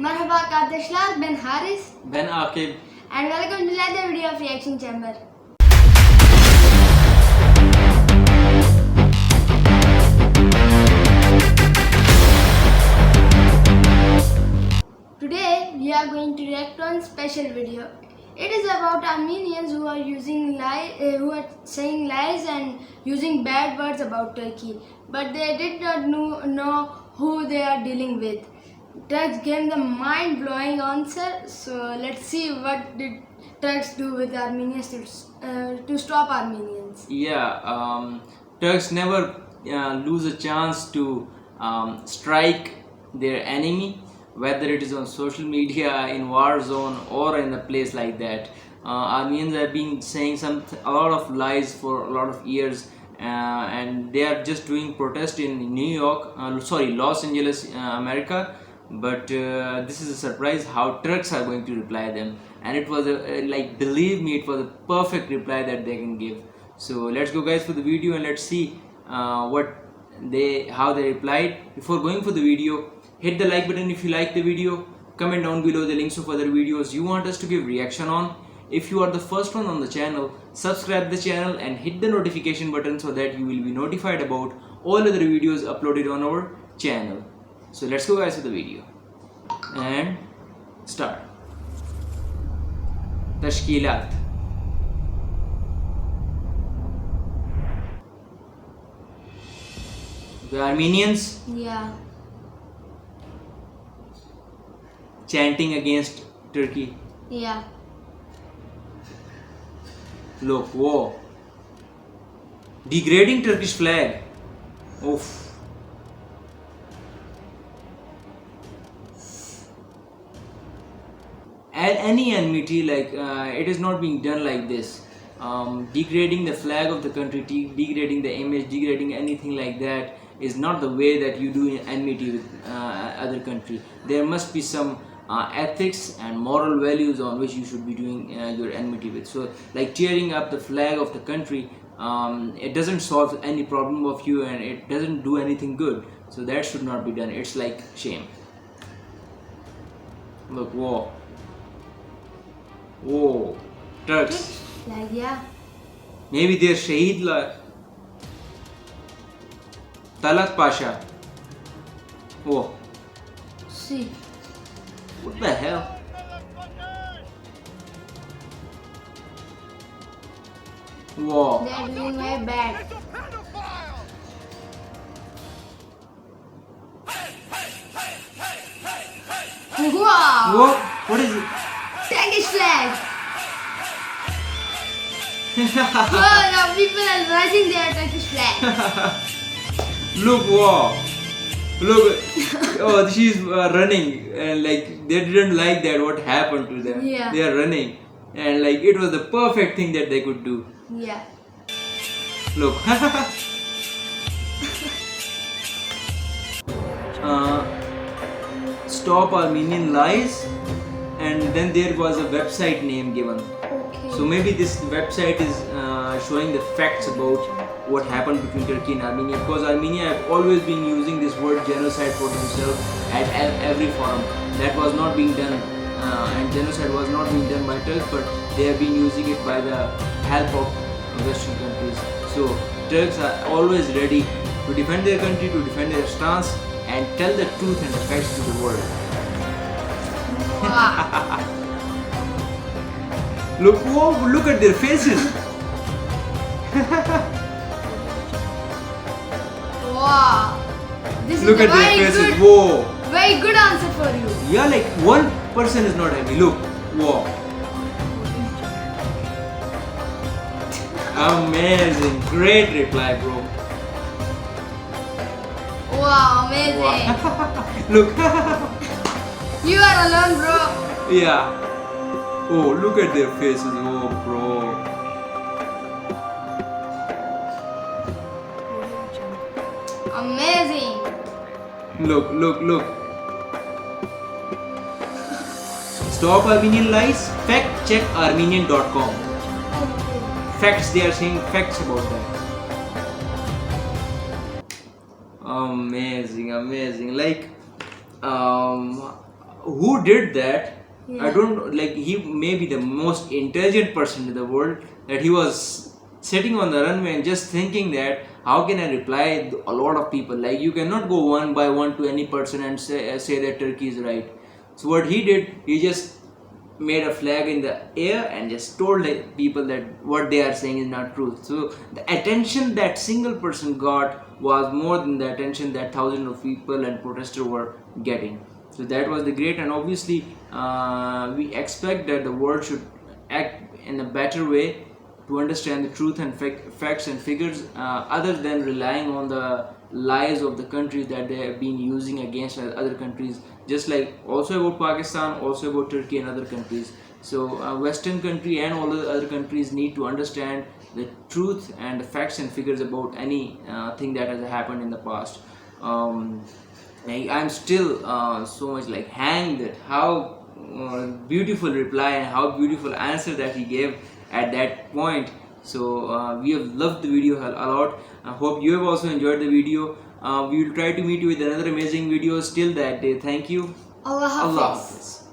Merhaba arkadaşlar ben Haris Ben Akib. and welcome to another video of Reaction Chamber. Today we are going to react on special video. It is about Armenians who are using lie, uh, who are saying lies and using bad words about Turkey, but they did not know, know who they are dealing with. Turks gave the mind-blowing answer. So let's see what did Turks do with Armenians to, uh, to stop Armenians. Yeah, um, Turks never uh, lose a chance to um, strike their enemy, whether it is on social media, in war zone, or in a place like that. Uh, Armenians have been saying some a lot of lies for a lot of years, uh, and they are just doing protest in New York, uh, sorry, Los Angeles, uh, America. But uh, this is a surprise how Turks are going to reply them, and it was a, like believe me, it was a perfect reply that they can give. So let's go, guys, for the video and let's see uh, what they how they replied. Before going for the video, hit the like button if you like the video. Comment down below the links of other videos you want us to give reaction on. If you are the first one on the channel, subscribe the channel and hit the notification button so that you will be notified about all other videos uploaded on our channel. So let's go guys with the video. And start. Tashkilat. The Armenians Yeah. chanting against Turkey. Yeah. Look, whoa. Degrading Turkish flag. Oof. Any enmity, like uh, it is not being done like this. Um, degrading the flag of the country, de- degrading the image, degrading anything like that is not the way that you do enmity with uh, other country. There must be some uh, ethics and moral values on which you should be doing uh, your enmity with. So, like tearing up the flag of the country, um, it doesn't solve any problem of you and it doesn't do anything good. So that should not be done. It's like shame. Look, whoa, whoa, Turks. Like yeah. Maybe they're Shahid La Talat Pasha. Oh, See. what the hell? Whoa. They are doing very bad. Wow! What? What is it? Flag! oh, now people are raising their Turkish flag. Look, wow. Look, oh, she's uh, running, and like they didn't like that. What happened to them? Yeah. They are running, and like it was the perfect thing that they could do. yeah. Look. uh, stop Armenian lies, and then there was a website name given. Okay. So maybe this website is uh, showing the facts about what happened between Turkey and Armenia because Armenia have always been using this word genocide for themselves at every forum. That was not being done, uh, and genocide was not being done by Turks, but they have been using it by the help of Western countries. So Turks are always ready to defend their country, to defend their stance, and tell the truth and the facts to the world. Look, whoa, look at their faces. wow. This Look at their faces. good, Whoa. very good answer for you. Yeah, like one person is not happy. Look, wow. Amazing, great reply, bro. Wow, amazing. Wow. Look, You are alone, bro. yeah. Oh, look at their faces. Oh, bro. Amazing. Look, look, look. Stop Armenian lies. Fact check Armenian.com. Facts, they are saying facts about that. Amazing, amazing. Like, um, who did that i don't like he may be the most intelligent person in the world that he was sitting on the runway and just thinking that how can i reply a lot of people? Like you cannot go one by one to any person and say, uh, say that turkey is right. So what he did he just made a flag in the air and just told the people that what they are saying is not true. So the attention that single person got was more than the attention that thousands of people and protesters were getting so that was the great and obviously uh, we expect that the world should act in a better way to understand the truth and fac- facts and figures uh, other than relying on the lies of the countries that they have been using against other countries just like also about pakistan also about turkey and other countries. So uh, western country and all the other countries need to understand the truth and the facts and figures about any uh, thing that has happened in the past. Um, like, i'm still uh, so much like hanged. At how uh, beautiful reply and how beautiful answer that he gave at that point. So uh, we have loved the video a a lot. I hope you have also enjoyed the video. Uh, we will try to meet you with another amazing video. Still that day thank you. Allah allah. Hafiz.